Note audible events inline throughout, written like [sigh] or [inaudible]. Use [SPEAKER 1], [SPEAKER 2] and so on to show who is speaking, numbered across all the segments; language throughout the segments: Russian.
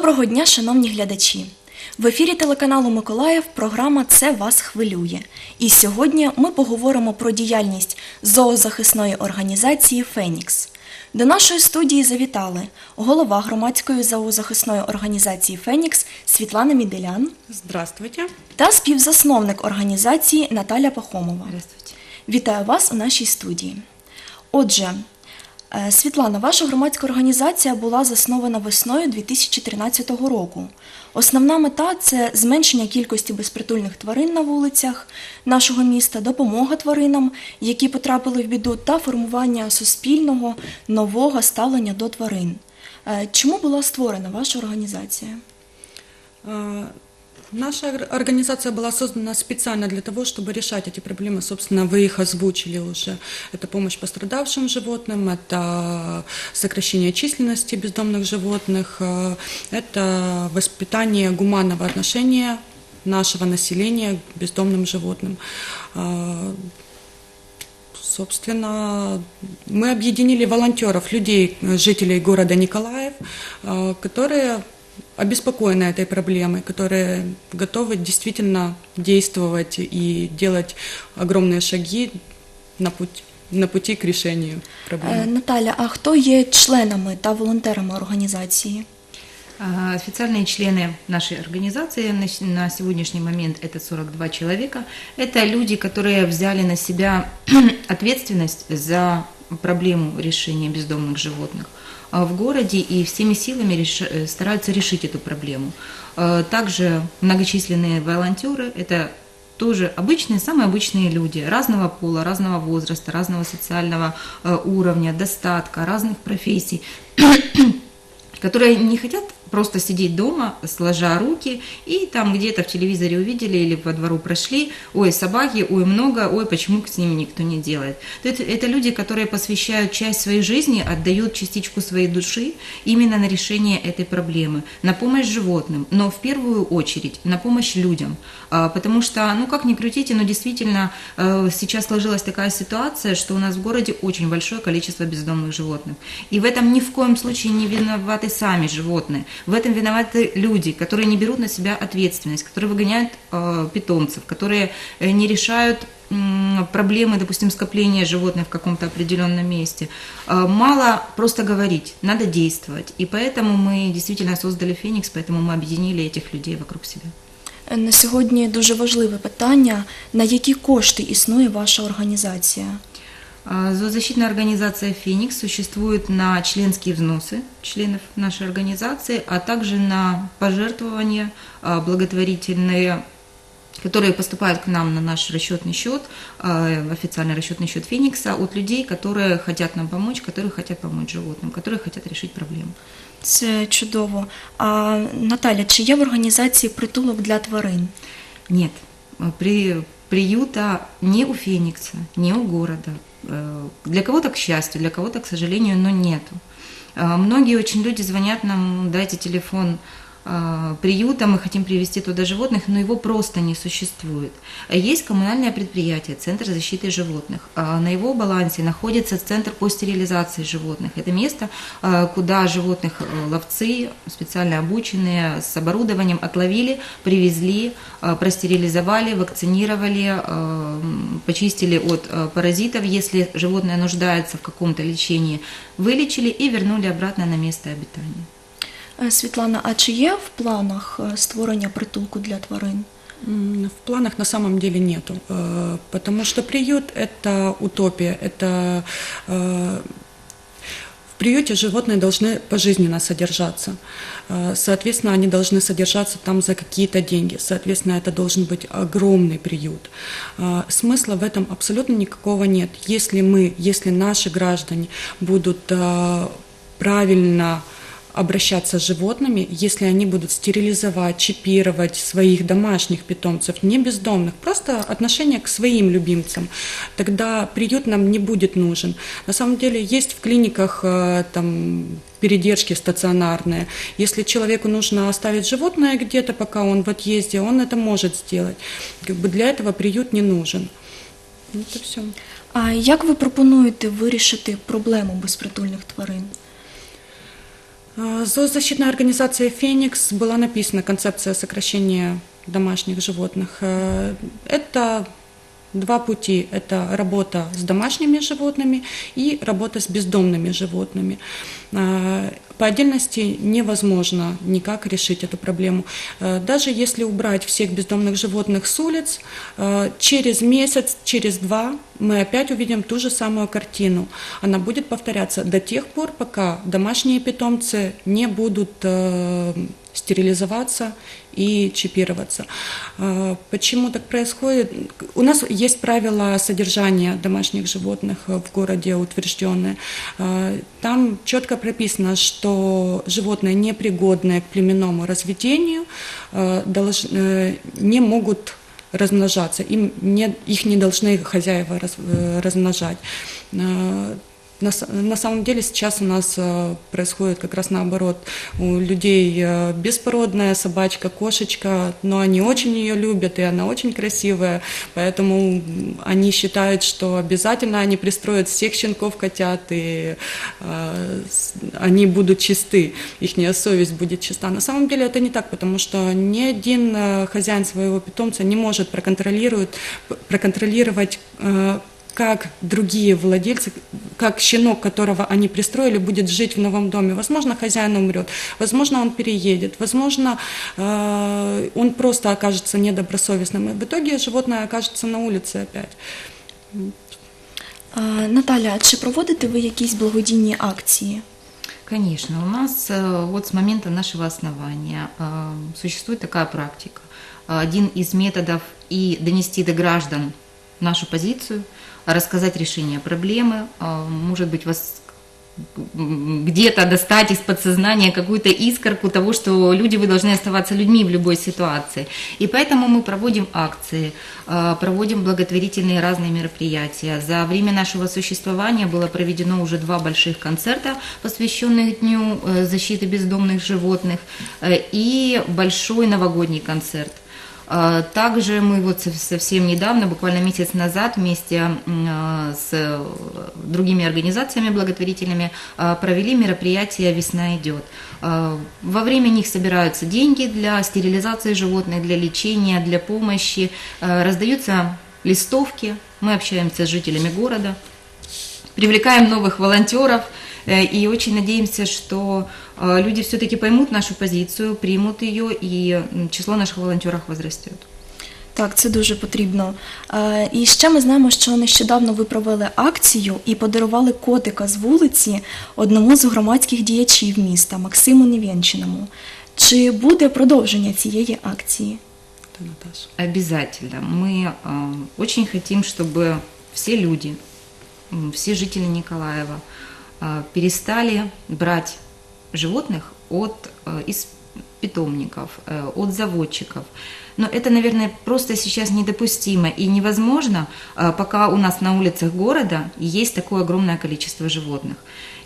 [SPEAKER 1] Доброго дня, шановні глядачі! В ефірі телеканалу Миколаїв програма Це вас хвилює. І сьогодні ми поговоримо про діяльність зоозахисної організації Фенікс. До нашої студії завітали голова громадської зоозахисної організації Фенікс Світлана Міделян
[SPEAKER 2] Здравствуйте.
[SPEAKER 1] та співзасновник організації Наталя Пахомова.
[SPEAKER 2] Здравствуйте.
[SPEAKER 1] Вітаю вас у нашій студії. Отже, Світлана, ваша громадська організація була заснована весною 2013 року. Основна мета це зменшення кількості безпритульних тварин на вулицях нашого міста, допомога тваринам, які потрапили в біду, та формування суспільного нового ставлення до тварин. Е, Чому була створена ваша організація?
[SPEAKER 2] Наша ор- организация была создана специально для того, чтобы решать эти проблемы. Собственно, вы их озвучили уже. Это помощь пострадавшим животным, это сокращение численности бездомных животных, а, это воспитание гуманного отношения нашего населения к бездомным животным. А, Собственно, мы объединили волонтеров, людей, э, жителей города Николаев, э, которые обеспокоены этой проблемой, которые готовы действительно действовать и делать огромные шаги на путь на пути к решению
[SPEAKER 1] Е,
[SPEAKER 2] проблемы.
[SPEAKER 1] Наталя, а хто є членами та волонтерами організації?
[SPEAKER 3] А, Официальные члены нашей организации на с- на сегодняшний момент это 42 человека. Это люди, которые взяли на себя [clears throat] ответственность за проблему решения бездомных животных а, в городе и всеми силами реш- э, стараются решить эту проблему. А, Также многочисленные волонтеры – это тоже обычные, самые обычные люди разного пола, разного возраста, разного социального э, уровня, достатка, разных профессий, [coughs] которые не хотят просто сидеть дома, сложа руки, и там где-то в телевизоре увидели или по двору прошли, ой, собаки, ой, много, ой, почему с ними никто не делает. То Это, это люди, которые посвящают часть своей жизни, отдают частичку своей души именно на решение этой проблемы, на помощь животным, но в первую очередь на помощь людям. А, Потому что, ну как ни крутите, но действительно э, сейчас сложилась такая ситуация, что у нас в городе очень большое количество бездомных животных. И в этом ни в коем случае не виноваты сами животные. В этом виноваты люди, которые не берут на себя ответственность, которые выгоняют э, питомцев, которые э, не решают м, проблемы, допустим, скопления животных в каком-то определенном месте. Э, Мало просто говорить, надо действовать. И поэтому мы действительно создали Феникс, поэтому мы объединили этих людей вокруг себя.
[SPEAKER 1] Е, На сьогодні дуже важливе питання: на які кошти існує ваша організація?
[SPEAKER 3] А, Зоозащитная организация «Феникс» существует на членские взносы членов нашей организации, а также на пожертвования а, благотворительные, которые поступают к нам на наш расчетный счет, а, официальный расчетный счет «Феникса» от людей, которые хотят нам помочь, которые хотят помочь животным, которые хотят решить проблему.
[SPEAKER 1] Це чудово. А Наталя, чи є в організації притулок для тварин?
[SPEAKER 3] Нет, э, при, приюта не у Феникса, не у города. Э, Для кого-то, к счастью, для кого-то, к сожалению, но нету. Э, Многие очень люди звонят нам, дайте телефон приюта, мы хотим привезти туда животных, но его просто не существует. Э, Есть коммунальное предприятие, Центр защиты животных. Э, На его балансе находится Центр по стерилизации животных. Это место, куда животных э, ловцы, специально обученные, с оборудованием отловили, привезли, простерилизовали, вакцинировали, почистили от э, паразитов, если животное нуждается в каком-то лечении, вылечили и вернули обратно на место обитания.
[SPEAKER 1] Світлана, а чи є в планах створення притулку для тварин?
[SPEAKER 2] В планах на самом деле нету, э, потому что приют – это утопия, это э, в приюте животные должны пожизненно содержаться. Э, Соответственно, они должны содержаться там за какие-то деньги. Соответственно, это должен быть огромный приют. Смысла в этом абсолютно никакого нет. Если мы, если наши граждане будут правильно обращаться с животными, если они будут стерилизовать, чипировать своих домашних питомцев, не бездомных, просто отношение к своим любимцам, тогда приют нам не будет нужен. На самом деле есть в клиниках э, там передержки стационарные. Если человеку нужно оставить животное где-то, пока он в отъезде, он это может сделать. Как бы для этого приют не нужен. Это все.
[SPEAKER 1] А як ви пропонуєте вирішити проблему безпритульних тварин?
[SPEAKER 2] А, Зоозащитная организация «Феникс» была написана концепция сокращения домашних животных. Э, Это два пути. Это работа с домашними животными и работа с бездомными животными. А, По отдельности невозможно никак решить эту проблему. Э, Даже если убрать всех бездомных животных с улиц, э, через месяц, через два мы опять увидим ту же самую картину. Она будет повторяться до тех пор, пока домашние питомцы не будут э, стерилизоваться и чипироваться. А, Почему так происходит? У нас есть правила содержания домашних животных в городе утвержденные. А, Там четко прописано, что животные, непригодные к племенному разведению, а, э, не могут размножаться, им не, их не должны хозяева раз- э, размножать. На, самом деле сейчас у нас э, происходит как раз наоборот. У людей э, беспородная собачка, кошечка, но они очень ее любят, и она очень красивая, поэтому они считают, что обязательно они пристроят всех щенков, котят, и э, они будут чисты, их совесть будет чиста. На самом деле это не так, потому что ни один э, хозяин своего питомца не может проконтролировать, проконтролировать э, как другие владельцы, как щенок, которого они пристроили, будет жить в новом доме. Возможно, хозяин умрет, возможно, он переедет, возможно, э, он просто окажется недобросовестным. И в итоге животное окажется на улице опять.
[SPEAKER 1] Е, Наталя, чи проводите ви якісь благодійні акції?
[SPEAKER 3] Конечно, у нас э, вот с момента нашего основания э, существует такая практика. Э, Один из методов и донести до граждан нашу позицию, рассказать решение проблемы, э, может быть, вас где-то достать из подсознания какую-то искорку того, что люди, вы должны оставаться людьми в любой ситуации. И поэтому мы проводим акции, э, проводим благотворительные разные мероприятия. За время нашего существования было проведено уже два больших концерта, посвященных Дню э, защиты бездомных животных, э, и большой новогодний концерт. А, Также мы вот сов- совсем недавно, буквально месяц назад, вместе а, с э, другими организациями благотворительными а, провели мероприятие «Весна идет». Во время них собираются деньги для стерилизации животных, для лечения, для помощи, раздаются листовки, мы общаемся с жителями города, привлекаем новых волонтеров и очень надеемся, что э, люди все-таки поймут нашу позицию, примут ее, и м, число наших волонтеров возрастет.
[SPEAKER 1] Так, це дуже потрібно. Е, І ще ми знаємо, що нещодавно ви провели акцію і подарували котика з вулиці одному з громадських діячів міста Максиму Невєнчиному. Чи буде продовження цієї акції?
[SPEAKER 2] Это Наташа.
[SPEAKER 3] Обязательно. Мы э, очень хотим, чтобы все люди, м, все жители Николаева э, перестали брать животных от, э, из питомников, э, от заводчиков. Но это, наверное, просто сейчас недопустимо и невозможно, э, пока у нас на улицах города есть такое огромное количество животных.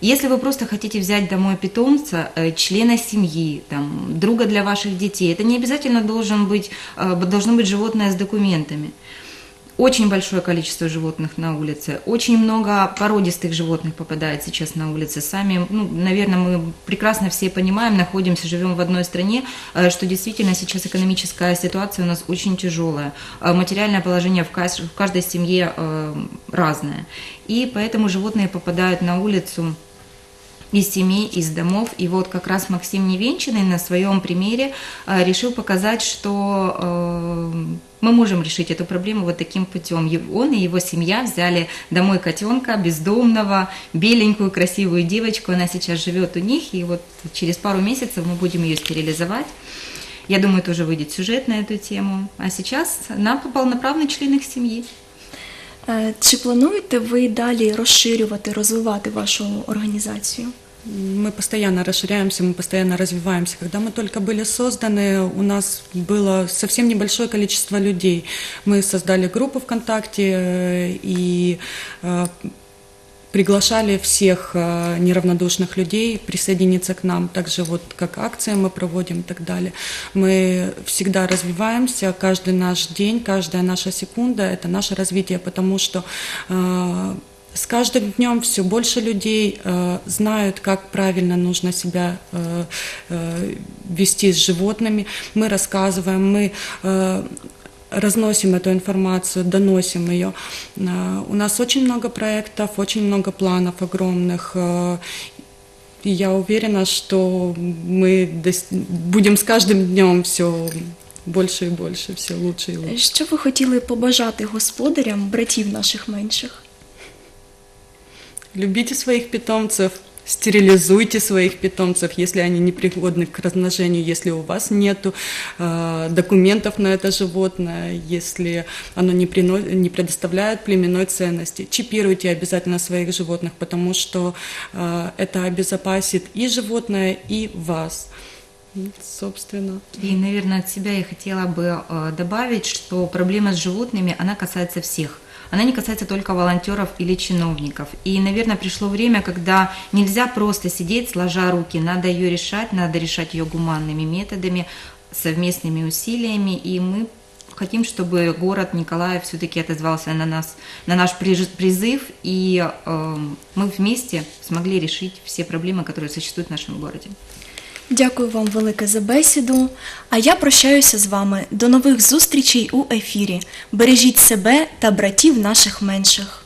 [SPEAKER 3] Если вы просто хотите взять домой питомца, э, члена семьи, там, друга для ваших детей, это не обязательно должен быть, должно быть животное с документами. Очень большое количество животных на улице, очень много породистых животных попадает сейчас на улице. Сами, ну, наверное, мы прекрасно все понимаем, находимся, живем в одной стране, э, что действительно сейчас экономическая ситуация у нас очень тяжелая. Э, Материальное положение в каж- в каждой семье э, разное. И поэтому животные попадают на улицу из семей, из домов. И вот как раз Максим Невенчиный на своем примере э, решил показать, что э, мы можем решить эту проблему вот таким путем. Е- Он и его семья взяли домой котенка, бездомного, беленькую, красивую девочку. Она сейчас живет у них, и вот через пару месяцев мы будем ее стерилизовать. Я думаю, тоже выйдет сюжет на эту тему. А сейчас нам полноправный член их семьи.
[SPEAKER 1] Е, Чи плануєте ви далі розширювати, розвивати вашу організацію?
[SPEAKER 2] Мы постоянно расширяемся, мы постоянно развиваемся. Когда мы только были созданы, у нас было совсем небольшое количество людей. Мы создали группу ВКонтакте э, и э, приглашали всех э, неравнодушных людей присоединиться к нам. Также вот как акции мы проводим и так далее. Мы всегда развиваемся, каждый наш день, каждая наша секунда – это наше развитие, потому что С каждым днем все больше людей э, знают, как правильно нужно себя э, э, вести с животными. Мы рассказываем, мы э, разносим эту информацию, доносим ее. Э, У нас очень много проектов, очень много планов огромных. э, И я уверена, что мы будем с каждым днем все больше и больше, все лучше и лучше.
[SPEAKER 1] Що ви хотіли побажати господарям братів наших менших?
[SPEAKER 2] Любите своих питомцев, стерилизуйте своих питомцев, если они непригодны к размножению, если у вас нет документов на это животное, если оно не, прино- не предоставляет племенной ценности. Чипируйте обязательно своих животных, потому что э, это обезопасит и животное, и вас. Собственно.
[SPEAKER 3] И, наверное, от себя я хотела бы э, добавить, что проблема с животными, она касается всех. Она не касается только волонтеров или чиновников. И, наверное, пришло время, когда нельзя просто сидеть, сложа руки. Надо ее решать, надо решать ее гуманными методами, совместными усилиями. И мы хотим, чтобы город Николаев все-таки отозвался на нас, на наш призыв, и э, мы вместе смогли решить все проблемы, которые существуют в нашем городе.
[SPEAKER 1] Дякую вам велике за бесіду. А я прощаюся з вами. До нових зустрічей у ефірі. Бережіть себе та братів наших менших.